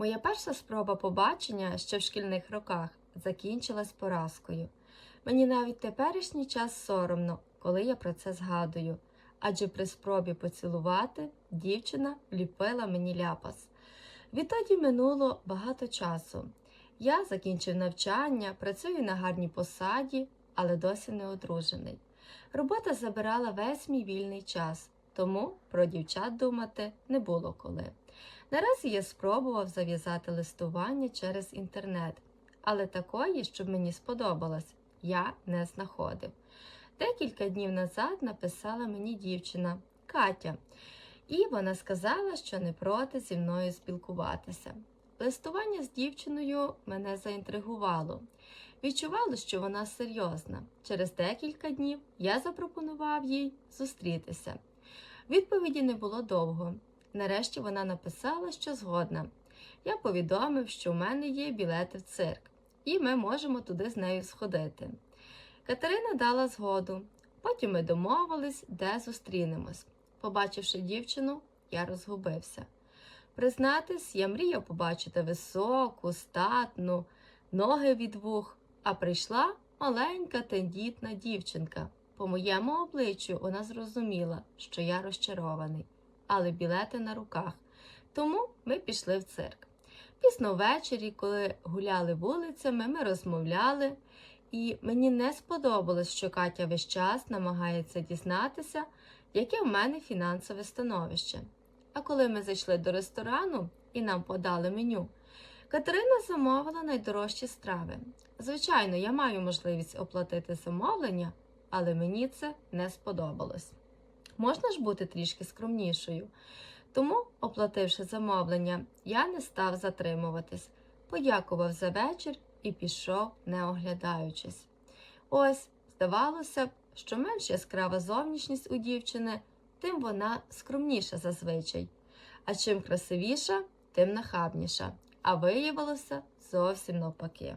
Моя перша спроба побачення ще в шкільних роках закінчилась поразкою. Мені навіть теперішній час соромно, коли я про це згадую, адже при спробі поцілувати дівчина вліпила мені ляпас. Відтоді минуло багато часу. Я закінчив навчання, працюю на гарній посаді, але досі не одружений. Робота забирала весь мій вільний час, тому про дівчат думати не було коли. Наразі я спробував зав'язати листування через інтернет, але такої, щоб мені сподобалось, я не знаходив. Декілька днів назад написала мені дівчина Катя, і вона сказала, що не проти зі мною спілкуватися. Листування з дівчиною мене заінтригувало. Відчувало, що вона серйозна. Через декілька днів я запропонував їй зустрітися. Відповіді не було довго. Нарешті вона написала, що згодна. Я повідомив, що в мене є білети в цирк, і ми можемо туди з нею сходити. Катерина дала згоду. Потім ми домовились, де зустрінемось. Побачивши дівчину, я розгубився. Признатись, я мріяв побачити високу, статну, ноги від вух, а прийшла маленька тендітна дівчинка. По моєму обличчю вона зрозуміла, що я розчарований, але білети на руках. Тому ми пішли в цирк. Пізно ввечері, коли гуляли вулицями, ми розмовляли, і мені не сподобалось, що Катя весь час намагається дізнатися, яке в мене фінансове становище. А коли ми зайшли до ресторану і нам подали меню, Катерина замовила найдорожчі страви. Звичайно, я маю можливість оплатити замовлення, але мені це не сподобалось. Можна ж бути трішки скромнішою. Тому, оплативши замовлення, я не став затримуватись, подякував за вечір і пішов, не оглядаючись. Ось, здавалося б, що менш яскрава зовнішність у дівчини, тим вона скромніша зазвичай, а чим красивіша, тим нахабніша, а виявилося зовсім навпаки.